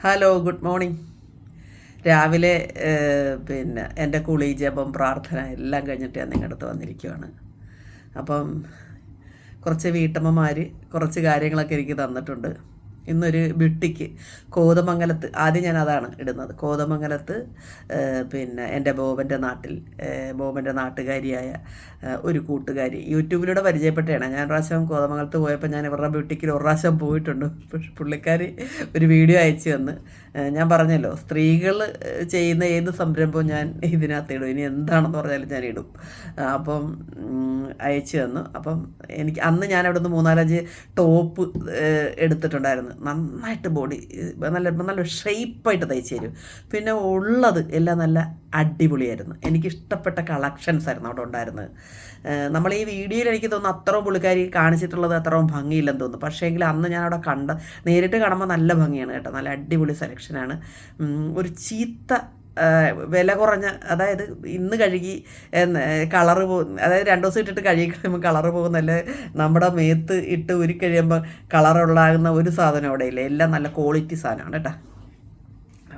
Hello good morning രാവിലെ പിന്നെ എന്റെ കുളി ജപം പ്രാർത്ഥന എല്ലാം കഴിഞ്ഞിട്ട് ഞാൻ നിങ്ങളുടെ അടുത്ത് വന്നിരിക്കുവാണ്. അപ്പം കുറച്ച് വീട്ടമ്മമാർ കുറച്ച് കാര്യങ്ങളൊക്കെ എനിക്ക് തന്നിട്ടുണ്ട്. ഇന്നൊരു ബ്യൂട്ടിക്ക് കോതമംഗലത്ത് ആദ്യം ഞാൻ അതാണ് ഇടുന്നത്. കോതമംഗലത്ത് പിന്നെ എന്റെ ബോബന്റെ നാട്ടിൽ ബോബന്റെ നാട്ടുകാരിയായ ഒരു കൂട്ടുകാരി. യൂട്യൂബിലൂടെ പരിചയപ്പെട്ടാണ് ഞാൻ പ്രാവശ്യം കോതമംഗലത്ത് പോയപ്പോൾ ഞാൻ ഇവരുടെ ബ്യൂട്ടിക്കിൽ ഒരു പ്രാവശ്യം പോയിട്ടുണ്ട്. പുള്ളിക്കാരി ഒരു വീഡിയോ അയച്ചു തന്ന്. ഞാൻ പറഞ്ഞല്ലോ സ്ത്രീകൾ ചെയ്യുന്ന ഏത് സംരംഭവും ഞാൻ ഇതിനകത്ത് ഇടും. ഇനി എന്താണെന്ന് പറഞ്ഞാലും ഞാൻ ഇടും. അപ്പം അയച്ചു തന്നു. അപ്പം എനിക്ക് അന്ന് ഞാൻ അവിടെ നിന്ന് മൂന്നാലഞ്ച് ടോപ്പ് എടുത്തിട്ടുണ്ടായിരുന്നു. നന്നായിട്ട് ബോഡി നല്ല നല്ല ഷേപ്പായിട്ട് തയ്ച്ചു തരും പിന്നെ ഉള്ളത് എല്ലാം നല്ല അടിപൊളിയായിരുന്നു. എനിക്ക് ഇഷ്ടപ്പെട്ട കളക്ഷൻസ് ആയിരുന്നു അവിടെ ഉണ്ടായിരുന്നത്. നമ്മൾ ഈ വീഡിയോയിൽ എനിക്ക് തോന്നുന്നു അത്രയും പുള്ളിക്കാരി കാണിച്ചിട്ടുള്ളത് അത്രയും ഭംഗിയില്ലെന്ന് തോന്നുന്നു. പക്ഷേ എങ്കിൽ അന്ന് ഞാൻ അവിടെ കണ്ട നേരിട്ട് കാണുമ്പോൾ നല്ല ഭംഗിയാണ് കേട്ടോ. നല്ല അടിപൊളി സെലക്ഷനാണ് ഒരു ചീത്ത വില കുറഞ്ഞ അതായത് ഇന്ന് കഴുകി കളറ് പോ അതായത് രണ്ട് ദിവസം ഇട്ടിട്ട് കഴുകി കഴിയുമ്പോൾ കളറ് പോകുന്നല്ല? നമ്മുടെ മേത്ത് ഇട്ട് ഉരുക്കഴിയുമ്പോൾ കഴിയുമ്പോൾ കളറുള്ളാകുന്ന ഒരു സാധനം അവിടെ ഇല്ല? എല്ലാം നല്ല ക്വാളിറ്റി സാധനമാണ് കേട്ടോ.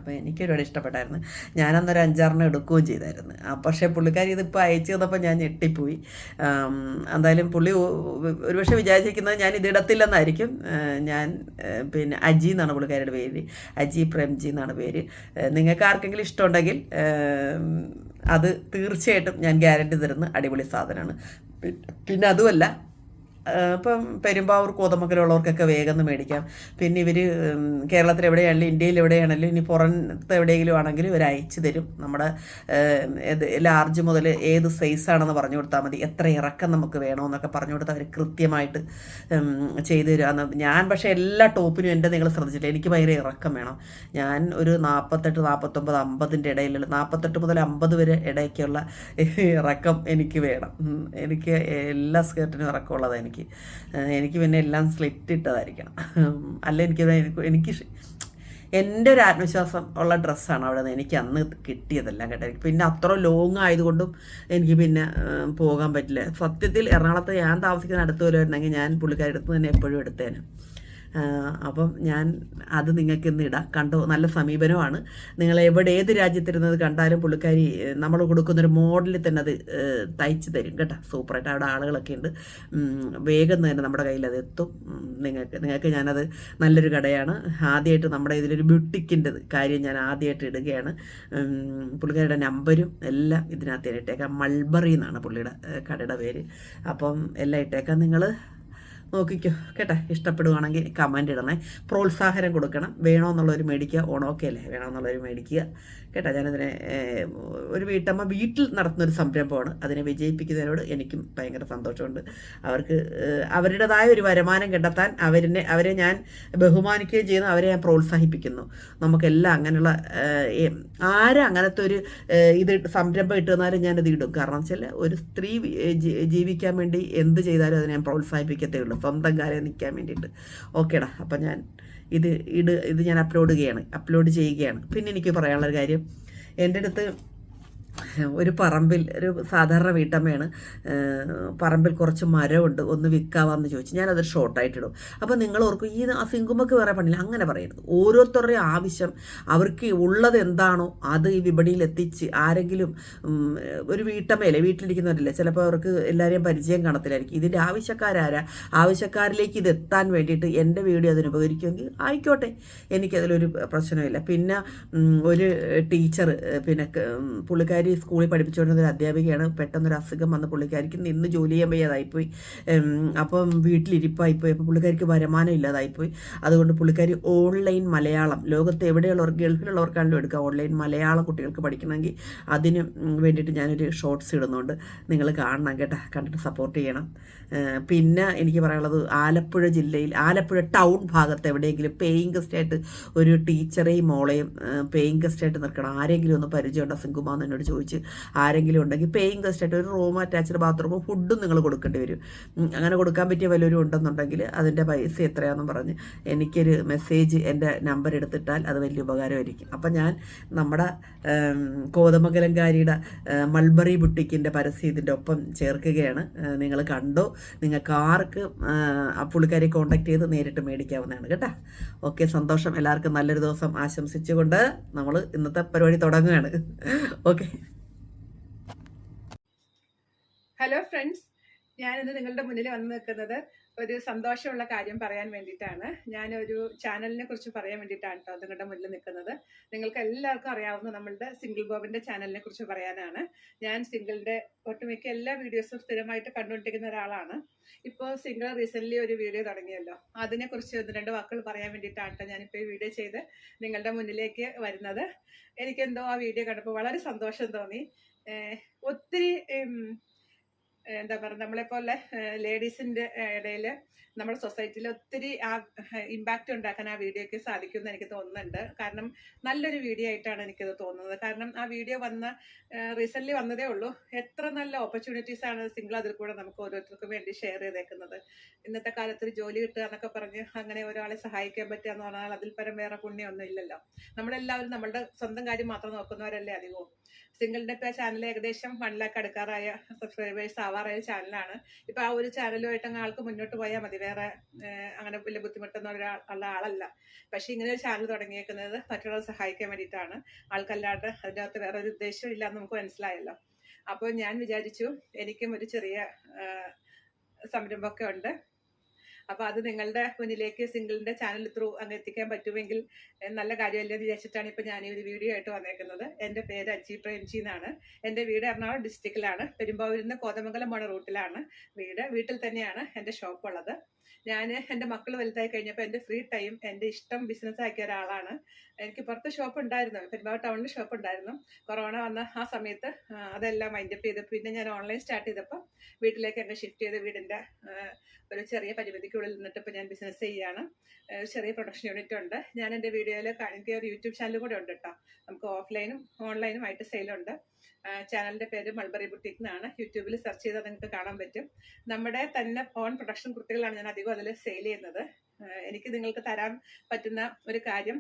അപ്പോൾ എനിക്ക് ഒരുപാട് ഇഷ്ടപ്പെട്ടായിരുന്നു. ഞാനന്നൊരു അഞ്ചാറിന് എടുക്കുകയും ചെയ്തായിരുന്നു. പക്ഷേ പുള്ളിക്കാരി ഇതിപ്പോൾ അയച്ചു തന്നപ്പോൾ ഞാൻ ഞെട്ടിപ്പോയി. എന്തായാലും പുള്ളി ഒരുപക്ഷെ വിചാരിച്ചിരിക്കുന്നത് ഞാൻ ഇതിടത്തില്ലെന്നായിരിക്കും ഞാൻ പിന്നെ അജി എന്നാണ് പുള്ളിക്കാരിയുടെ പേര്. അജി പ്രേംജി എന്നാണ് പേര്. നിങ്ങൾക്ക് ആർക്കെങ്കിലും ഇഷ്ടമുണ്ടെങ്കിൽ അത് തീർച്ചയായിട്ടും ഞാൻ ഗ്യാരണ്ടി തരുന്ന അടിപൊളി സാധനമാണ്. പിന്നെ അതുമല്ല ഇപ്പം പെരുമ്പാവൂർ കോതമംഗലമുള്ളവർക്കൊക്കെ വേഗം ഒന്ന് മേടിക്കാം. പിന്നെ ഇവർ കേരളത്തിൽ എവിടെയാണെങ്കിലും ഇന്ത്യയിൽ എവിടെയാണെങ്കിലും ഇനി പുറത്ത് എവിടെയെങ്കിലും ആണെങ്കിലും ഇവർ അയച്ചു തരും. നമ്മുടെ ലാർജ് മുതൽ ഏത് സൈസാണെന്ന് പറഞ്ഞു കൊടുത്താൽ മതി. എത്ര ഇറക്കം നമുക്ക് വേണമെന്നൊക്കെ പറഞ്ഞു കൊടുത്താൽ അവർ കൃത്യമായിട്ട് ചെയ്തു തരാമെന്ന് ഞാൻ പക്ഷേ എല്ലാ ടോപ്പിനും എന്റെ നിങ്ങൾ ശ്രദ്ധിച്ചില്ല എനിക്ക് ഭയങ്കര ഇറക്കം വേണം. ഞാൻ ഒരു നാൽപ്പത്തെട്ട് നാൽപ്പത്തൊമ്പത് അമ്പതിന്റെ ഇടയിലുള്ള നാൽപ്പത്തെട്ട് മുതൽ അമ്പത് വരെ ഇടയ്ക്കുള്ള ഇറക്കം എനിക്ക് വേണം. എനിക്ക് എല്ലാ സ്കേർട്ടിനും ഇറക്കമുള്ളത് എനിക്ക് ഏഹ് എനിക്ക് പിന്നെ എല്ലാം സ്ലിറ്റ് ഇട്ടതായിരിക്കണം. അല്ല എനിക്കത് എനിക്ക് എനിക്ക് എന്റെ ഒരു ആത്മവിശ്വാസം ഉള്ള ഡ്രസ്സാണ് അവിടെ നിന്ന് എനിക്ക് അന്ന് കിട്ടിയതെല്ലാം കേട്ടോ. എനിക്ക് പിന്നെ അത്ര ലോങ് ആയതുകൊണ്ടും എനിക്ക് പിന്നെ പോകാൻ പറ്റില്ല. സത്യത്തിൽ എറണാകുളത്ത് ഞാൻ താമസിക്കുന്ന അടുത്ത് വരുമായിരുന്നെങ്കിൽ ഞാൻ പുള്ളിക്കാരുടെ അടുത്ത് തന്നെ എപ്പോഴും എടുത്തേനെ. അപ്പം ഞാൻ അത് നിങ്ങൾക്ക് ഇന്ന് ഇടാം. കണ്ടോ നല്ല സമീപനമാണ്. നിങ്ങൾ എവിടെ ഏത് രാജ്യത്തിരുന്നത് കണ്ടാലും പുള്ളിക്കാരി നമ്മൾ കൊടുക്കുന്നൊരു മോഡലിൽ തന്നെ അത് തയ്ച്ചു തരും കേട്ടോ. സൂപ്പറായിട്ട് അവിടെ ആളുകളൊക്കെ ഉണ്ട്. വേഗം തന്നെ നമ്മുടെ കയ്യിൽ അത് എത്തും. നിങ്ങൾക്ക് നിങ്ങൾക്ക് ഞാനത് നല്ലൊരു കടയാണ്. ആദ്യമായിട്ട് നമ്മുടെ ഇതിലൊരു ബ്യൂട്ടിക്കിന്റെ കാര്യം ഞാൻ ആദ്യമായിട്ട് ഇടുകയാണ്. പുള്ളിക്കാരിയുടെ നമ്പരും എല്ലാം ഇതിനകത്ത് ഇട്ടേക്കാം. മൾബറി എന്നാണ് പുള്ളിയുടെ കടയുടെ പേര്. അപ്പം എല്ലാം ഇട്ടേക്കാം. നിങ്ങൾ നോക്കിക്കോ. കേട്ടെ? ഇഷ്ടപ്പെടുവാണെങ്കിൽ കമന്റ് ഇടണേ. പ്രോത്സാഹനം കൊടുക്കണം. വേണമെന്നുള്ളവർ മേടിക്കുക. ഓണോക്കെ അല്ലേ? വേണമെന്നുള്ളവർ മേടിക്കുക. കേട്ടോ? ഞാനതിനെ ഒരു വീട്ടമ്മ വീട്ടിൽ നടത്തുന്നൊരു സംരംഭമാണ്. അതിനെ വിജയിപ്പിക്കുന്നതിനോട് എനിക്കും ഭയങ്കര സന്തോഷമുണ്ട്. അവർക്ക് അവരുടേതായ ഒരു വരുമാനം കണ്ടെത്താൻ അവരിനെ അവരെ ഞാൻ ബഹുമാനിക്കുകയും ചെയ്യുന്നു. അവരെ ഞാൻ പ്രോത്സാഹിപ്പിക്കുന്നു. നമുക്കെല്ലാം അങ്ങനെയുള്ള ആരും അങ്ങനത്തെ ഒരു ഇത് സംരംഭം ഇട്ടുവന്നാലും ഞാനത് ഇടും. കാരണം വെച്ചാൽ ഒരു സ്ത്രീ ജീവിക്കാൻ വേണ്ടി എന്ത് ചെയ്താലും അതിനെ ഞാൻ പ്രോത്സാഹിപ്പിക്കത്തേ ഉള്ളൂ. സ്വന്തം കാര്യം നിൽക്കാൻ വേണ്ടിയിട്ട്. ഓക്കേടാ അപ്പം ഞാൻ ഇത് ഇട് ഇത് ഞാൻ അപ്ലോഡ് ചെയ്യുകയാണ് അപ്ലോഡ് ചെയ്യുകയാണ്. പിന്നെ എനിക്ക് പറയാനുള്ളൊരു കാര്യം. എന്റെ അടുത്ത് ഒരു പറമ്പിൽ ഒരു സാധാരണ വീട്ടമ്മയാണ്. പറമ്പിൽ കുറച്ച് മരമുണ്ട് ഒന്ന് വിൽക്കാവാന്ന് ചോദിച്ചു ഞാനതൊരു ഷോർട്ടായിട്ടിടും. അപ്പോൾ നിങ്ങൾ ഓർക്കും ഈ ആ സിങ്കുമൊക്കെ വേറെ പണിയില്ല അങ്ങനെ പറയരുത്. ഓരോരുത്തരുടെയും ആവശ്യം അവർക്ക് ഉള്ളത് എന്താണോ അത് ഈ വിപണിയിൽ എത്തിച്ച് ആരെങ്കിലും ഒരു വീട്ടമ്മയല്ലേ വീട്ടിലിരിക്കുന്നവരല്ലേ ചിലപ്പോൾ അവർക്ക് എല്ലാവരെയും പരിചയം കാണത്തില്ലായിരിക്കും. ഇതിന്റെ ആവശ്യക്കാരാരാ? ആവശ്യക്കാരിലേക്ക് ഇത് എത്താൻ വേണ്ടിയിട്ട് എന്റെ വീഡിയോ അതിന് ഉപകരിക്കുമെങ്കിൽ ആയിക്കോട്ടെ എനിക്കതിലൊരു പ്രശ്നമില്ല. പിന്നെ ഒരു ടീച്ചർ പിന്നെ ഉം, പുള്ളിക്കാരി സ്കൂളിൽ പഠിപ്പിച്ചുകൊണ്ടിരുന്ന ഒരു അധ്യാപികയാണ്. പെട്ടെന്നൊരു അസുഖം വന്ന് പുള്ളിക്കാരിക്ക് നിന്ന് ജോലി ചെയ്യാൻ വയ്യാതായിപ്പോയി. അപ്പം വീട്ടിലിരിപ്പായിപ്പോയി. അപ്പോൾ പുള്ളിക്കാരിക്ക് വരുമാനം ഇല്ലാതായിപ്പോയി. അതുകൊണ്ട് പുള്ളിക്കാരി ഓൺലൈൻ മലയാളം ലോകത്ത് എവിടെയുള്ളവർ ഗൾഫിലുള്ളവർക്കാണല്ലോ എടുക്കുക ഓൺലൈൻ മലയാളം കുട്ടികൾക്ക് പഠിക്കണമെങ്കിൽ അതിന് വേണ്ടിയിട്ട് ഞാനൊരു ഷോർട്സ് ഇടുന്നുണ്ട്. നിങ്ങൾ കാണണം കേട്ടോ. കണ്ടിട്ട് സപ്പോർട്ട് ചെയ്യണം. പിന്നെ എനിക്ക് പറയാനുള്ളത് ആലപ്പുഴ ജില്ലയിൽ ആലപ്പുഴ ടൗൺ ഭാഗത്ത് എവിടെയെങ്കിലും പേയിങ് ഗസ്റ്റായിട്ട് ഒരു ടീച്ചറെയും മോളെയും പേയിങ് ഗസ്റ്റായിട്ട് നിൽക്കണം. ആരെങ്കിലും ഒന്ന് പരിചയമുണ്ടോ? സിംഗുമാന്ന് എന്നോട് ചോദിച്ചു. ചോദിച്ച് ആരെങ്കിലും ഉണ്ടെങ്കിൽ പേയിങ് ഗസ്റ്റായിട്ട് ഒരു റൂം അറ്റാച്ച്ഡ് ബാത്റൂമും ഫുഡും നിങ്ങൾ കൊടുക്കേണ്ടി വരും. അങ്ങനെ കൊടുക്കാൻ പറ്റിയ വല്ലവരും ഉണ്ടെന്നുണ്ടെങ്കിൽ അതിന്റെ പൈസ എത്രയാണെന്ന് പറഞ്ഞ് എനിക്കൊരു മെസ്സേജ് എന്റെ നമ്പർ എടുത്തിട്ടാൽ അത് വലിയ ഉപകാരമായിരിക്കും. അപ്പം ഞാൻ നമ്മുടെ കോതമംഗലങ്കാരിയുടെ മൾബറി ബുട്ടിക്കിന്റെ പരസ്യം ഇതിന്റെ ഒപ്പം ചേർക്കുകയാണ്. നിങ്ങൾ കണ്ടോ. നിങ്ങൾക്ക് ആർക്ക് ആ പുള്ളിക്കാരി കോണ്ടാക്ട് ചെയ്ത് നേരിട്ട് മേടിക്കാവുന്നതാണ്. കേട്ടോ? ഓക്കെ സന്തോഷം. എല്ലാവർക്കും നല്ലൊരു ദിവസം ആശംസിച്ചുകൊണ്ട് നമ്മൾ ഇന്നത്തെ പരിപാടി തുടങ്ങുകയാണ്. ഓക്കെ. ഹലോ ഫ്രണ്ട്സ് ഞാനിന്ന് നിങ്ങളുടെ മുന്നിൽ വന്ന് നിൽക്കുന്നത് ഒരു സന്തോഷമുള്ള കാര്യം പറയാൻ വേണ്ടിയിട്ടാണ്. ഞാനൊരു ചാനലിനെ കുറിച്ച് പറയാൻ വേണ്ടിയിട്ടാണ് കേട്ടോ നിങ്ങളുടെ മുന്നിൽ നിൽക്കുന്നത്. നിങ്ങൾക്ക് എല്ലാവർക്കും അറിയാവുന്ന നമ്മളുടെ സിംഗിൾ ബോബിന്റെ ചാനലിനെ കുറിച്ച് പറയാനാണ്. ഞാൻ സിംഗിളിന്റെ ഒട്ടുമിക്ക എല്ലാ വീഡിയോസും സ്ഥിരമായിട്ട് കണ്ടുകൊണ്ടിരിക്കുന്ന ഒരാളാണ്. ഇപ്പോൾ സിംഗിൾ റീസെന്റ് ഒരു വീഡിയോ തുടങ്ങിയല്ലോ. അതിനെക്കുറിച്ച് ഒന്ന് രണ്ട് വാക്കുകൾ പറയാൻ വേണ്ടിയിട്ടാണ് കേട്ടോ ഞാനിപ്പോൾ ഈ വീഡിയോ ചെയ്ത് നിങ്ങളുടെ മുന്നിലേക്ക് വരുന്നത്. എനിക്കെന്തോ ആ വീഡിയോ കണ്ടപ്പോൾ വളരെ സന്തോഷം തോന്നി. ഒത്തിരി എന്താ പറയുക നമ്മളെപ്പോലെ ലേഡീസിന്റെ ഇടയിൽ നമ്മുടെ സൊസൈറ്റിയിൽ ഒത്തിരി ആ ഇമ്പാക്റ്റ് ഉണ്ടാക്കാൻ ആ വീഡിയോയ്ക്ക് സാധിക്കുമെന്ന് എനിക്ക് തോന്നുന്നുണ്ട്. കാരണം നല്ലൊരു വീഡിയോ ആയിട്ടാണ് എനിക്കത് തോന്നുന്നത്. കാരണം ആ വീഡിയോ വന്ന റീസെന്റ്ലി വന്നതേ ഉള്ളൂ. എത്ര നല്ല ഓപ്പർച്യൂണിറ്റീസ് ആണ് സിംഗിൾ അതിൽ കൂടെ നമുക്ക് ഓരോരുത്തർക്കും വേണ്ടി ഷെയർ ചെയ്തേക്കുന്നത്. ഇന്നത്തെ കാലത്ത് ഒരു ജോലി കിട്ടുക എന്നൊക്കെ പറഞ്ഞ് അങ്ങനെ ഒരാളെ സഹായിക്കാൻ പറ്റുക എന്ന് പറഞ്ഞാൽ അതിൽ പരം വേറെ പുണ്യമൊന്നും ഇല്ലല്ലോ. നമ്മളെല്ലാവരും നമ്മളുടെ സ്വന്തം കാര്യം മാത്രം നോക്കുന്നവരല്ലേ അധികവും. സിംഗിളിന്റെ ഇപ്പോൾ ചാനൽ ഏകദേശം വൺ ലാക്ക് അടുക്കാറായ സബ്സ്ക്രൈബേഴ്സ് ആവാറായ ചാനലാണ് ഇപ്പൊ ആ ഒരു ചാനലുമായിട്ട് അങ്ങ് ആൾക്ക് മുന്നോട്ട് പോയാൽ മതി. വേറെ അങ്ങനെ വലിയ ബുദ്ധിമുട്ടുന്ന ഒരാൾ ഉള്ള ആളല്ല. പക്ഷെ ഇങ്ങനെ ഒരു ചാനൽ തുടങ്ങിയേക്കുന്നത് മറ്റുള്ളവരെ സഹായിക്കാൻ വേണ്ടിയിട്ടാണ്. ആൾക്കല്ലാണ്ട് അതിന്റെ അകത്ത് വേറെ ഒരു ഉദ്ദേശം ഇല്ല എന്ന് നമുക്ക് മനസ്സിലായല്ലോ. അപ്പോൾ ഞാൻ വിചാരിച്ചു എനിക്കും ഒരു ചെറിയ സംരംഭമൊക്കെ ഉണ്ട്. അപ്പൊ അത് നിങ്ങളുടെ മുന്നിലേക്ക് സിംഗിളിന്റെ ചാനൽ ത്രൂ അങ്ങ് എത്തിക്കാൻ പറ്റുമെങ്കിൽ നല്ല കാര്യമല്ലേ എന്ന് വിചാരിച്ചിട്ടാണ് ഇപ്പൊ ഞാൻ ഈ ഒരു വീഡിയോ ആയിട്ട് വന്നേക്കുന്നത്. എന്റെ പേര് അജി പ്രേംജി എന്നാണ്. എന്റെ വീട് എറണാകുളം ഡിസ്ട്രിക്റ്റിലാണ് പെരുമ്പാവൂരിൽ നിന്ന് കോതമംഗലം പോണ റൂട്ടിലാണ് വീട്. വീട്ടിൽ തന്നെയാണ് എന്റെ ഷോപ്പ് ഉള്ളത്. ഞാൻ എന്റെ മക്കൾ വലുതായി കഴിഞ്ഞപ്പോൾ എന്റെ ഫ്രീ ടൈം എന്റെ ഇഷ്ടം ബിസിനസ് ആക്കിയ ഒരാളാണ്. എനിക്ക് പുറത്ത് ഷോപ്പ് ഉണ്ടായിരുന്നു. പെരുമ്പാവൂർ ടൗണിൽ ഷോപ്പ് ഉണ്ടായിരുന്നു. കൊറോണ വന്ന ആ സമയത്ത് അതെല്ലാം മൈൻഡപ്പ് ചെയ്ത് പിന്നെ ഞാൻ ഓൺലൈൻ സ്റ്റാർട്ട് ചെയ്തപ്പോൾ വീട്ടിലേക്ക് എന്നെ ഷിഫ്റ്റ് ചെയ്ത് വീടിന്റെ ഒരു ചെറിയ പരിമിതിക്കുള്ളിൽ നിന്നിട്ട് ഇപ്പോൾ ഞാൻ ബിസിനസ് ചെയ്യുകയാണ് ചെറിയ പ്രൊഡക്ഷൻ യൂണിറ്റ് ഉണ്ട്. ഞാൻ എന്റെ വീഡിയോയിൽ എനിക്ക് ഒരു യൂട്യൂബ് ചാനൽ കൂടെ ഉണ്ട് കേട്ടോ നമുക്ക് ഓഫ്ലൈനും ഓൺലൈനും ആയിട്ട് സെയിലുണ്ട് ചാനലിന്റെ പേര് മൾബറി ബുട്ടിക് എന്നാണ് യൂട്യൂബിൽ സെർച്ച് ചെയ്താൽ നിങ്ങൾക്ക് കാണാൻ പറ്റും. നമ്മുടെ തന്നെ ഓൺ പ്രൊഡക്ഷൻ കുർത്തികളാണ് ഞാൻ അധികം അതിൽ സെയിൽ ചെയ്യുന്നത്. എനിക്ക് നിങ്ങൾക്ക് തരാൻ പറ്റുന്ന ഒരു കാര്യം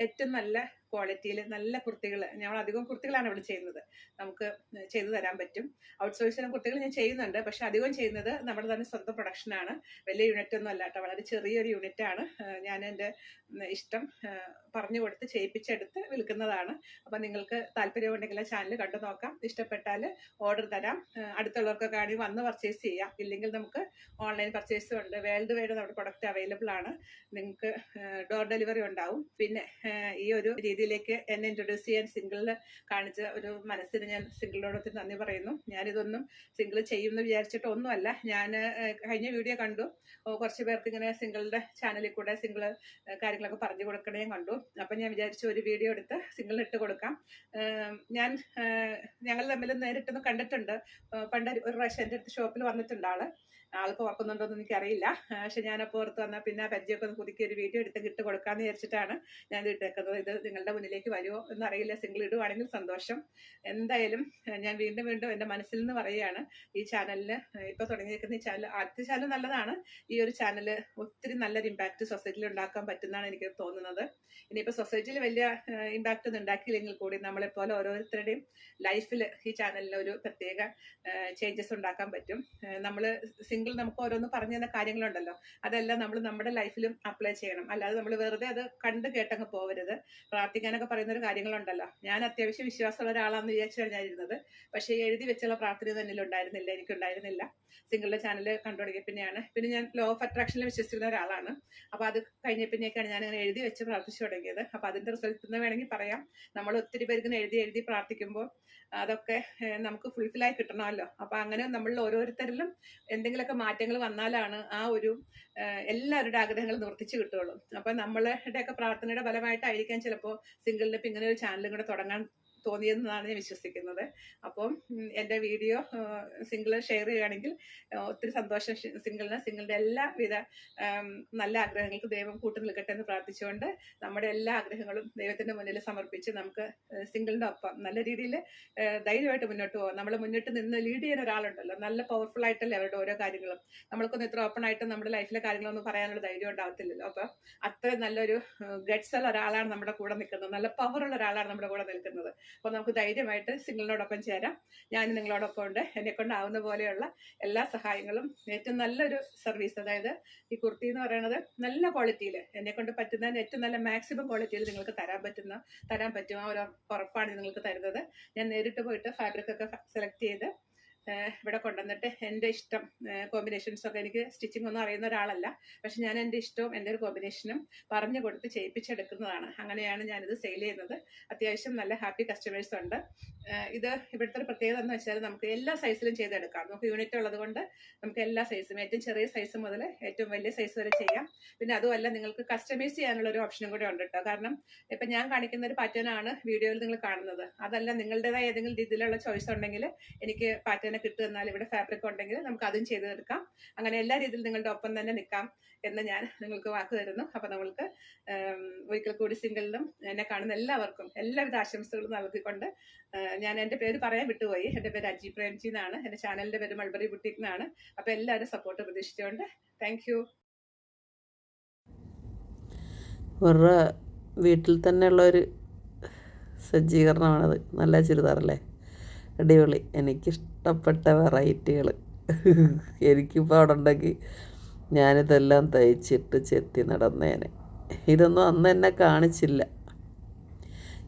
ഏറ്റവും നല്ല ക്വാളിറ്റിയിൽ നല്ല കുർത്തികൾ ഞങ്ങൾ അധികം കുർത്തികളാണ് ഇവിടെ ചെയ്യുന്നത്. നമുക്ക് ചെയ്തു തരാൻ പറ്റും. ഔട്ട്സോഴ്സിലും കുർത്തികൾ ഞാൻ ചെയ്യുന്നുണ്ട്. പക്ഷെ അധികം ചെയ്യുന്നത് നമ്മുടെ തന്നെ സ്വന്തം പ്രൊഡക്ഷനാണ്. വലിയ യൂണിറ്റ് ഒന്നും അല്ലാട്ടോ വളരെ ചെറിയൊരു യൂണിറ്റാണ്. ഞാൻ എന്റെ ഇഷ്ടം പറഞ്ഞു കൊടുത്ത് ചെയ്യിപ്പിച്ചെടുത്ത് വിൽക്കുന്നതാണ്. അപ്പം നിങ്ങൾക്ക് താല്പര്യമുണ്ടെങ്കിൽ ആ ചാനൽ കണ്ടു നോക്കാം. ഇഷ്ടപ്പെട്ടാൽ ഓർഡർ തരാം. അടുത്തുള്ളവർക്കൊക്കെ ആണെങ്കിൽ വന്ന് പർച്ചേസ് ചെയ്യാം. ഇല്ലെങ്കിൽ നമുക്ക് ഓൺലൈൻ പർച്ചേസും ഉണ്ട്. വേൾഡ് വൈഡ് നമ്മുടെ പ്രൊഡക്റ്റ് അവൈലബിൾ ആണ്. നിങ്ങൾക്ക് ഡോർ ഡെലിവറി ഉണ്ടാവും. പിന്നെ ഈ ഒരു രീതിയിലേക്ക് എന്നെ ഇൻട്രൊഡ്യൂസ് ചെയ്യാൻ സിംഗിളിൽ കാണിച്ച ഒരു മനസ്സിന് ഞാൻ സിംഗിളിനോട് നന്ദി പറയുന്നു. ഞാനിതൊന്നും സിംഗിൾ ചെയ്യുമെന്ന് വിചാരിച്ചിട്ട് ഒന്നുമല്ല. ഞാൻ കഴിഞ്ഞ വീഡിയോ കണ്ടു. കുറച്ച് പേർക്ക് ഇങ്ങനെ സിംഗിളിന്റെ ചാനലിൽ കൂടെ സിംഗിൾ കാര്യങ്ങളൊക്കെ പറഞ്ഞു കൊടുക്കണേ കണ്ടു. അപ്പം ഞാൻ വിചാരിച്ചു ഒരു വീഡിയോ എടുത്ത് സിംഗിളിൽ ഇട്ട് കൊടുക്കാം. ഞാൻ ഞങ്ങൾ തമ്മിൽ നേരിട്ടൊന്ന് കണ്ടിട്ടുണ്ട്. പണ്ട് ഒരു പ്രാവശ്യം എന്റെ അടുത്ത് ഷോപ്പിൽ വന്നിട്ടുണ്ട് ആൾ. ആൾക്ക് ഓർക്കുന്നുണ്ടോ എന്ന് എനിക്കറിയില്ല പക്ഷെ ഞാനപ്പോൾ ഓർത്ത് വന്നാൽ പിന്നെ പരിചയമൊക്കെ ഒന്ന് പുതുക്കി ഒരു വീഡിയോ എടുത്ത് ഇട്ട് കൊടുക്കാന്ന് വിചാരിച്ചിട്ടാണ് ഞാൻ ഇട്ടേക്കുന്നത്. ഇത് നിങ്ങളുടെ മുന്നിലേക്ക് വരുമോ എന്നറിയില്ല. സിംഗിൾ ഇടുവാണെങ്കിൽ സന്തോഷം. എന്തായാലും ഞാൻ വീണ്ടും വീണ്ടും എന്റെ മനസ്സിൽ നിന്ന് പറയുകയാണ് ഈ ചാനലിൽ ഇപ്പോൾ തുടങ്ങിയിരിക്കുന്ന ഈ ചാനൽ ആദ്യത്തെ ചാനൽ നല്ലതാണ്. ഈ ഒരു ചാനൽ ഒത്തിരി നല്ലൊരു ഇമ്പാക്റ്റ് സൊസൈറ്റിയിൽ ഉണ്ടാക്കാൻ പറ്റുന്നതാണ് എനിക്ക് തോന്നുന്നത്. ഇനിയിപ്പോൾ സൊസൈറ്റിയിൽ വലിയ ഇമ്പാക്റ്റ് ഒന്നും ഉണ്ടാക്കിയില്ലെങ്കിൽ കൂടി നമ്മളെപ്പോലെ ഓരോരുത്തരുടെയും ലൈഫിൽ ഈ ചാനലിൽ ഒരു പ്രത്യേക ചേഞ്ചസ് ഉണ്ടാക്കാൻ പറ്റും. നമ്മൾ സിംഗിൾ നമുക്ക് ഓരോന്ന് പറഞ്ഞു തന്ന കാര്യങ്ങളുണ്ടല്ലോ. അതെല്ലാം നമ്മൾ നമ്മുടെ ലൈഫിലും അപ്ലൈ ചെയ്യണം. അല്ലാതെ നമ്മൾ വെറുതെ അത് കണ്ട് കേട്ടങ്ങ് പോവരുത്. പ്രാർത്ഥിക്കാനൊക്കെ പറയുന്ന ഒരു കാര്യങ്ങളുണ്ടല്ലോ. ഞാൻ അത്യാവശ്യം വിശ്വാസമുള്ള ഒരാളാണെന്ന് വിചാരിച്ചാണ് ഞാൻ ഇരുന്നത് പക്ഷേ എഴുതി വെച്ചുള്ള പ്രാർത്ഥന തന്നെ ഉണ്ടായിരുന്നില്ല. എനിക്കുണ്ടായിരുന്നില്ല. സിംഗിളിലെ ചാനൽ കണ്ടു തുടങ്ങിയ പിന്നെയാണ്. പിന്നെ ഞാൻ ലോ ഓഫ് അട്രാക്ഷനിൽ വിശ്വസിക്കുന്ന ഒരാളാണ്. അപ്പോൾ അത് കഴിഞ്ഞ പിന്നെയൊക്കെയാണ് ഞാൻ അങ്ങനെ എഴുതി വെച്ച് പ്രാർത്ഥിച്ചു തുടങ്ങിയത്. അപ്പോൾ അതിന്റെ റിസൾട്ട് എന്ന് വേണമെങ്കിൽ പറയാം. നമ്മൾ ഒത്തിരി പേർക്ക് എഴുതി എഴുതി പ്രാർത്ഥിക്കുമ്പോൾ അതൊക്കെ നമുക്ക് ഫുൾഫില്ലായി കിട്ടണമല്ലോ. അപ്പോൾ അങ്ങനെ നമ്മളിൽ ഓരോരുത്തരിലും എന്തെങ്കിലുമൊക്കെ മാറ്റങ്ങൾ വന്നാലാണ് ആ ഒരു എല്ലാവരുടെ ആഗ്രഹങ്ങൾ നിവർത്തിച്ച് കിട്ടുള്ളൂ അപ്പോൾ നമ്മളുടെയൊക്കെ പ്രാർത്ഥനയുടെ ഫലമായിട്ടായിരിക്കാം ചിലപ്പോൾ സിംഗിൾ ലിപ്പ് ഇങ്ങനെ ഒരു ചാനലും കൂടെ തുടങ്ങാൻ തോന്നിയതെന്നാണ് ഞാൻ വിശ്വസിക്കുന്നത്. അപ്പം എന്റെ വീഡിയോ സിംഗിൾ ഷെയർ ചെയ്യുകയാണെങ്കിൽ ഒത്തിരി സന്തോഷം സിംഗിളിന് സിംഗിളിന്റെ എല്ലാവിധ നല്ല ആഗ്രഹങ്ങൾക്ക് ദൈവം കൂട്ടു നിൽക്കട്ടെ എന്ന് പ്രാർത്ഥിച്ചുകൊണ്ട് നമ്മുടെ എല്ലാ ആഗ്രഹങ്ങളും ദൈവത്തിന്റെ മുന്നിൽ സമർപ്പിച്ച് നമുക്ക് സിംഗിളിന്റെ ഒപ്പം നല്ല രീതിയിൽ ധൈര്യമായിട്ട് മുന്നോട്ട് പോകാം നമ്മൾ മുന്നിട്ട് നിന്ന് ലീഡ് ചെയ്യുന്ന ഒരാളുണ്ടല്ലോ. നല്ല പവർഫുൾ ആയിട്ടല്ലേ അവരുടെ ഓരോ കാര്യങ്ങളും. നമ്മൾക്കൊന്നും ഇത്ര ഓപ്പൺ ആയിട്ട് നമ്മുടെ ലൈഫിലെ കാര്യങ്ങളൊന്നും പറയാനുള്ള ധൈര്യം ഉണ്ടാവത്തില്ലല്ലോ. അപ്പം അത്രയും നല്ലൊരു ഗഡ്സ് ഉള്ള ഒരാളാണ് നമ്മുടെ കൂടെ നിൽക്കുന്നത്. നല്ല പവറുള്ള ഒരാളാണ് നമ്മുടെ കൂടെ നിൽക്കുന്നത്. അപ്പോൾ നമുക്ക് ധൈര്യമായിട്ട് സിംഗിളിനോടൊപ്പം ചേരാം. ഞാൻ നിങ്ങളോടൊപ്പം ഉണ്ട് എന്നെ കൊണ്ടാവുന്ന പോലെയുള്ള എല്ലാ സഹായങ്ങളും ഏറ്റവും നല്ലൊരു സർവീസ്. അതായത് ഈ കുർത്തി എന്ന് പറയുന്നത് നല്ല ക്വാളിറ്റിയിൽ എന്നെ കൊണ്ട് പറ്റുന്നതിന് ഏറ്റവും നല്ല മാക്സിമം ക്വാളിറ്റിയിൽ നിങ്ങൾക്ക് തരാൻ പറ്റുന്ന തരാൻ പറ്റും ആ ഒരു ഉറപ്പാണ് നിങ്ങൾക്ക് തരുന്നത്. ഞാൻ നേരിട്ട് പോയിട്ട് ഫാബ്രിക് ഒക്കെ സെലക്ട് ചെയ്ത് ഇവിടെ കൊണ്ടുവന്നിട്ട് എന്റെ ഇഷ്ടം കോമ്പിനേഷൻസ് ഒക്കെ എനിക്ക് സ്റ്റിച്ചിങ് ഒന്നും അറിയുന്ന ഒരാളല്ല. പക്ഷെ ഞാൻ എന്റെ ഇഷ്ടവും എന്റെ ഒരു കോമ്പിനേഷനും പറഞ്ഞു കൊടുത്ത് ചെയ്യിപ്പിച്ചെടുക്കുന്നതാണ്. അങ്ങനെയാണ് ഞാനിത് സെയിൽ ചെയ്യുന്നത്. അത്യാവശ്യം നല്ല ഹാപ്പി കസ്റ്റമേഴ്സ് ഉണ്ട്. ഇത് ഇവിടുത്തെ ഒരു പ്രത്യേകത എന്ന് വെച്ചാൽ നമുക്ക് എല്ലാ സൈസിലും ചെയ്തെടുക്കാം. നമുക്ക് യൂണിറ്റ് ഉള്ളത് കൊണ്ട് നമുക്ക് എല്ലാ സൈസും ഏറ്റവും ചെറിയ സൈസ് മുതൽ ഏറ്റവും വലിയ സൈസ് വരെ ചെയ്യാം. പിന്നെ അതുമല്ല നിങ്ങൾക്ക് കസ്റ്റമൈസ് ചെയ്യാനുള്ള ഒരു ഓപ്ഷനും കൂടെ ഉണ്ട് കേട്ടോ കാരണം ഇപ്പം ഞാൻ കാണിക്കുന്ന ഒരു പാറ്റേൺ ആണ് വീഡിയോയിൽ നിങ്ങൾ കാണുന്നത്. അതല്ല നിങ്ങളുടേതായ ഏതെങ്കിലും രീതിയിലുള്ള ചോയ്സ് ഉണ്ടെങ്കിൽ എനിക്ക് പാറ്റേൺ കിട്ടുക എന്നാൽ ഇവിടെ ഫാബ്രിക് ഉണ്ടെങ്കിൽ നമുക്ക് അതും ചെയ്തെടുക്കാം അങ്ങനെ എല്ലാ രീതിയിലും നിങ്ങളുടെ ഒപ്പം തന്നെ നിൽക്കാം എന്ന് ഞാൻ നിങ്ങൾക്ക് വാക്ക് തരുന്നു. അപ്പം നമ്മൾക്ക് ഒരിക്കൽ കൂടി സിംഗിളിലും എന്നെ കാണുന്ന എല്ലാവർക്കും എല്ലാവിധ ആശംസകളും നൽകിക്കൊണ്ട് ഞാൻ എന്റെ പേര് പറയാൻ വിട്ടുപോയി. എന്റെ പേര് അജി പ്രേംജി എന്നാണ്. എന്റെ ചാനലിന്റെ പേര് മൾബറി ബുട്ടിക് എന്നാണ്. അപ്പോൾ എല്ലാവരും സപ്പോർട്ട് പ്രതീക്ഷിച്ചുകൊണ്ട് താങ്ക് യു ഇവരുടെ വീട്ടിൽ തന്നെയുള്ള ഒരു സജ്ജീകരണമാണത്. നല്ല ചുരിദാറല്ലേ? അടിപൊളി. എനിക്കിഷ്ടപ്പെട്ട വെറൈറ്റികൾ എനിക്കിപ്പോൾ അവിടെ ഉണ്ടെങ്കിൽ ഞാനിതെല്ലാം തയ്ച്ചിട്ട് ചെത്തി നടന്നേനെ. ഇതൊന്നും അന്ന് എന്നെ കാണിച്ചില്ല.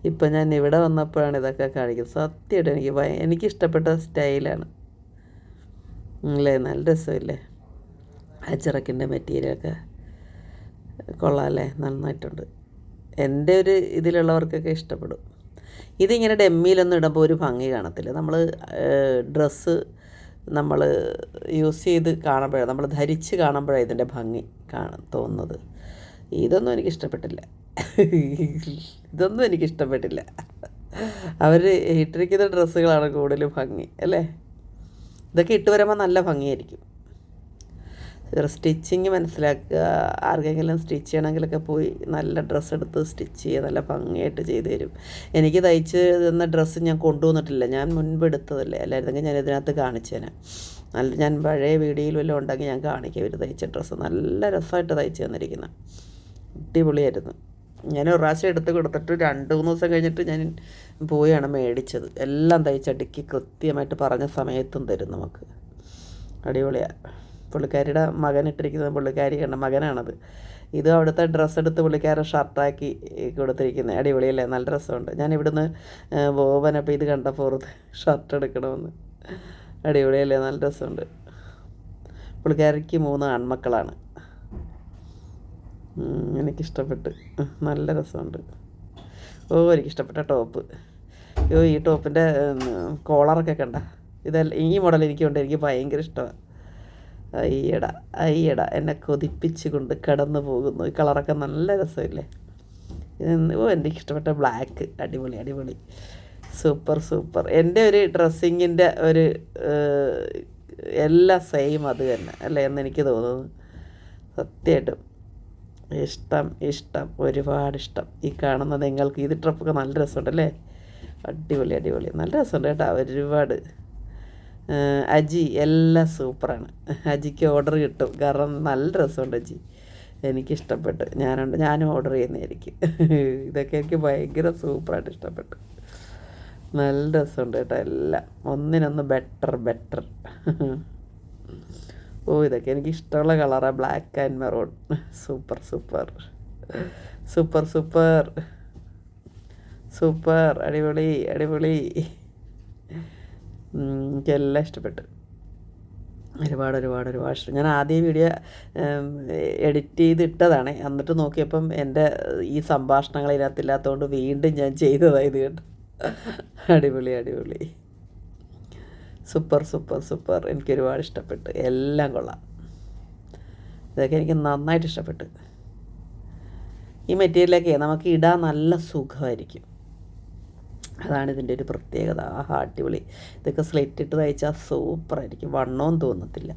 ഇപ്പം ഞാൻ ഇവിടെ വന്നപ്പോഴാണ് ഇതൊക്കെ കാണിക്കുന്നത്. സത്യമായിട്ട് എനിക്ക് എനിക്കിഷ്ടപ്പെട്ട സ്റ്റൈലാണ്. അല്ലേ? നല്ല രസമില്ലേ? അച്ചറക്കിന്റെ മെറ്റീരിയലൊക്കെ കൊള്ളാമല്ലേ നന്നായിട്ടുണ്ട്. എന്റെ ഒരു ഇതിലുള്ളവർക്കൊക്കെ ഇഷ്ടപ്പെടും. ഇതിങ്ങനെ ഡെമ്മിയിലൊന്നും ഇടുമ്പോൾ ഒരു ഭംഗി കാണത്തില്ല. നമ്മൾ ഡ്രസ്സ് നമ്മൾ യൂസ് ചെയ്ത് കാണുമ്പോഴാണ് നമ്മൾ ധരിച്ച് കാണുമ്പോഴാണ് ഇതിന്റെ ഭംഗി കാണാൻ തോന്നുന്നത്. ഇതൊന്നും എനിക്ക് ഇഷ്ടപ്പെട്ടില്ല. ഇതൊന്നും എനിക്ക് ഇഷ്ടപ്പെട്ടില്ല. അവർ ഇട്ടിരിക്കുന്ന ഡ്രസ്സുകളാണ് കൂടുതൽ ഭംഗി അല്ലേ? ഇതൊക്കെ ഇട്ട് വരുമ്പോൾ നല്ല ഭംഗിയായിരിക്കും. സ്റ്റിച്ചിങ് മനസ്സിലാക്കുക. ആർക്കെങ്കിലും സ്റ്റിച്ച് ചെയ്യണമെങ്കിലൊക്കെ പോയി നല്ല ഡ്രസ്സ് എടുത്ത് സ്റ്റിച്ച് ചെയ്യുക. നല്ല ഭംഗിയായിട്ട് ചെയ്തു തരും. എനിക്ക് തയ്ച്ച് തന്ന ഡ്രസ്സ് ഞാൻ കൊണ്ടുവന്നിട്ടില്ല. ഞാൻ മുൻപ് എടുത്തതല്ലേ. അല്ലായിരുന്നെങ്കിൽ ഞാൻ ഇതിനകത്ത് കാണിച്ചേനെ. നല്ല ഞാൻ പഴയ വീഡിയോയിൽ വല്ലതും ഉണ്ടെങ്കിൽ ഞാൻ കാണിക്കാം. ഇവർ തയ്ച്ച ഡ്രസ്സ് നല്ല രസമായിട്ട് തയ്ച്ച് തന്നിരിക്കുന്നത് അടിപൊളിയായിരുന്നു. ഞാൻ ഒരു പ്രാവശ്യം എടുത്ത് കൊടുത്തിട്ട് രണ്ട് മൂന്ന് ദിവസം കഴിഞ്ഞിട്ട് ഞാൻ പോയാണ് മേടിച്ചത്. എല്ലാം തയ്ച്ചടുക്കി കൃത്യമായിട്ട് പറഞ്ഞ സമയത്തും തരും നമുക്ക്. അടിപൊളിയാണ് പുള്ളിക്കാരിയുടെ മകൻ ഇട്ടിരിക്കുന്നത് പുള്ളിക്കാരിയുടെ മകനാണത്. ഇത് അവിടുത്തെ ഡ്രസ്സ് എടുത്ത് പുള്ളിക്കാരൻ ഷർട്ടാക്കി കൊടുത്തിരിക്കുന്നത് അടിപൊളിയല്ലേ? നല്ല ഡ്രസ്സുണ്ട് ഞാൻ ഇവിടുന്ന് ബോബനപ്പോൾ ഇത് കണ്ട ഓർത്ത് ഷർട്ട് എടുക്കണമെന്ന്. അടിപൊളിയല്ലേ? നല്ല ഡ്രസ്സുണ്ട് പുള്ളിക്കാരിക്ക് മൂന്ന് ആൺമക്കളാണ്. എനിക്കിഷ്ടപ്പെട്ട്. നല്ല രസമുണ്ട്. ഓ എനിക്കിഷ്ടപ്പെട്ട ടോപ്പ്. അയ്യോ ഈ ടോപ്പിന്റെ കോളറൊക്കെ കണ്ട. ഇതല്ല ഈ മോഡൽ എനിക്കുണ്ട്. എനിക്ക് ഭയങ്കര ഇഷ്ടമാണ്. അയ്യട അയ്യട എന്നെ കൊതിപ്പിച്ചുകൊണ്ട് കിടന്നു പോകുന്നു. ഈ കളറൊക്കെ നല്ല രസമില്ലേ? ഓ എന്റെ ഇഷ്ടപ്പെട്ട ബ്ലാക്ക്. അടിപൊളി അടിപൊളി. Super super. എന്റെ ഒരു ഡ്രസ്സിങ്ങിന്റെ ഒരു എല്ലാ സെയിം അത് തന്നെ അല്ലേ എന്ന് എനിക്ക് തോന്നുന്നു. സത്യമായിട്ടും. ഇഷ്ടം ഇഷ്ടം ഒരുപാട് ഇഷ്ടം. ഈ കാണുന്ന നിങ്ങൾക്ക് ഈ ട്രിപ്പൊക്കെ നല്ല രസമുണ്ടല്ലേ അടിപൊളി അടിപൊളി. നല്ല രസമുണ്ട് കേട്ടോ ഒരുപാട്. അജി എല്ലാം സൂപ്പറാണ്. അജിക്ക് ഓർഡർ കിട്ടും. കാരണം നല്ല രസമുണ്ട് അജി. എനിക്കിഷ്ടപ്പെട്ടു. ഞാനുണ്ട് ഞാനും ഓർഡർ ചെയ്യുന്നതായിരിക്കും. ഇതൊക്കെ എനിക്ക് ഭയങ്കര സൂപ്പറായിട്ട് ഇഷ്ടപ്പെട്ടു. നല്ല രസമുണ്ട് കേട്ടോ എല്ലാം. ഒന്നിനൊന്ന് ബെറ്റർ ബെറ്റർ ഓ ഇതൊക്കെ എനിക്ക് ഇഷ്ടമുള്ള കളറാണ് black and maroon super super. Super super. Super. അടിപൊളി അടിപൊളി. എനിക്കെല്ലാം ഇഷ്ടപ്പെട്ടു. ഒരുപാട് ഒരുപാട് ഒരുപാട് ഇഷ്ടം ഞാൻ ആദ്യം വീഡിയോ എഡിറ്റ് ചെയ്ത് ഇട്ടതാണ് എന്നിട്ട് നോക്കിയപ്പം എന്റെ ഈ സംഭാഷണങ്ങൾ ഇതിനകത്തില്ലാത്തതുകൊണ്ട് വീണ്ടും ഞാൻ ചെയ്തതായത് കേട്ടോ. അടിപൊളി അടിപൊളി. Super super super. എനിക്ക് ഒരുപാട് ഇഷ്ടപ്പെട്ടു. എല്ലാം കൊള്ളാം. ഇതൊക്കെ എനിക്ക് നന്നായിട്ട് ഇഷ്ടപ്പെട്ടു. ഈ മെറ്റീരിയലൊക്കെ നമുക്ക് ഇടാൻ നല്ല സുഖമായിരിക്കും. അതാണ് ഇതിന്റെ ഒരു പ്രത്യേകത. ആഹാ അടിപൊളി. ഇതൊക്കെ സ്ലെറ്റ് ഇട്ട് തയ്ച്ചാൽ സൂപ്പറായിരിക്കും വണ്ണവും തോന്നത്തില്ല.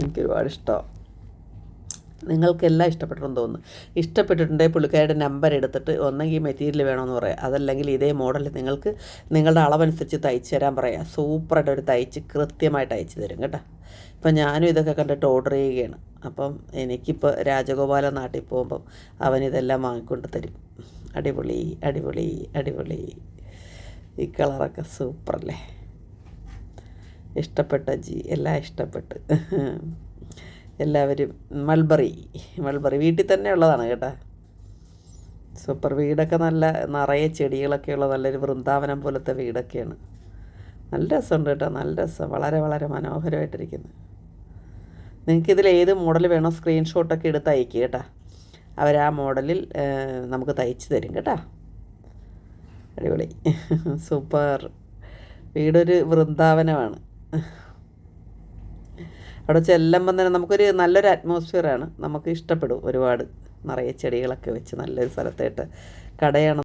എനിക്ക് ഒരുപാട് ഇഷ്ടമാണ് നിങ്ങൾക്കെല്ലാം ഇഷ്ടപ്പെട്ടെന്ന് തോന്നുന്നു. ഇഷ്ടപ്പെട്ടിട്ടുണ്ടെങ്കിൽ പുള്ളിക്കാരുടെ നമ്പർ എടുത്തിട്ട് ഒന്നെങ്കിൽ മെറ്റീരിയൽ വേണമെന്ന് പറയാം. അതല്ലെങ്കിൽ ഇതേ മോഡൽ നിങ്ങൾക്ക് നിങ്ങളുടെ അളവനുസരിച്ച് തയ്ച്ചു തരാൻ പറയാം. സൂപ്പറായിട്ട് ഒരു തയ്ച്ച് കൃത്യമായിട്ട് അയച്ചു തരും കേട്ടോ. ഇപ്പം ഞാനും ഇതൊക്കെ കണ്ടിട്ട് ഓർഡർ ചെയ്യുകയാണ്. അപ്പം എനിക്കിപ്പോൾ രാജഗോപാല നാട്ടിൽ പോകുമ്പം അവനിതെല്ലാം വാങ്ങിക്കൊണ്ട് തരും. അടിപൊളി അടിപൊളി അടിപൊളി. ഈ കളറൊക്കെ സൂപ്പറല്ലേ? ഇഷ്ടപ്പെട്ട ജി എല്ലാം ഇഷ്ടപ്പെട്ട്. എല്ലാവരും മൾബറി മൾബറി വീട്ടിൽ തന്നെ ഉള്ളതാണ് കേട്ടോ. സൂപ്പർ വീടൊക്കെ നല്ല നിറയെ ചെടികളൊക്കെ ഉള്ള നല്ലൊരു വൃന്ദാവനം പോലത്തെ വീടൊക്കെയാണ്. നല്ല രസമുണ്ട് കേട്ടോ നല്ല രസം. വളരെ വളരെ മനോഹരമായിട്ടിരിക്കുന്നു. നിങ്ങൾക്കിതിൽ ഏത് മോഡൽ വേണോ സ്ക്രീൻഷോട്ടൊക്കെ എടുത്ത് അയക്കുക കേട്ടോ. അവർ ആ മോഡലിൽ നമുക്ക് തയ്ച്ച് തരും കേട്ടോ. അടിപൊളി. സൂപ്പർ. വീടൊരു വൃന്ദാവനമാണ്. അവിടെ ചെല്ലുമ്പം തന്നെ നമുക്കൊരു നല്ലൊരു അറ്റ്മോസ്ഫിയറാണ് നമുക്ക് ഇഷ്ടപ്പെടും ഒരുപാട് നിറയെ ചെടികളൊക്കെ വെച്ച് നല്ലൊരു സ്ഥലത്തായിട്ട്. കടയാണ്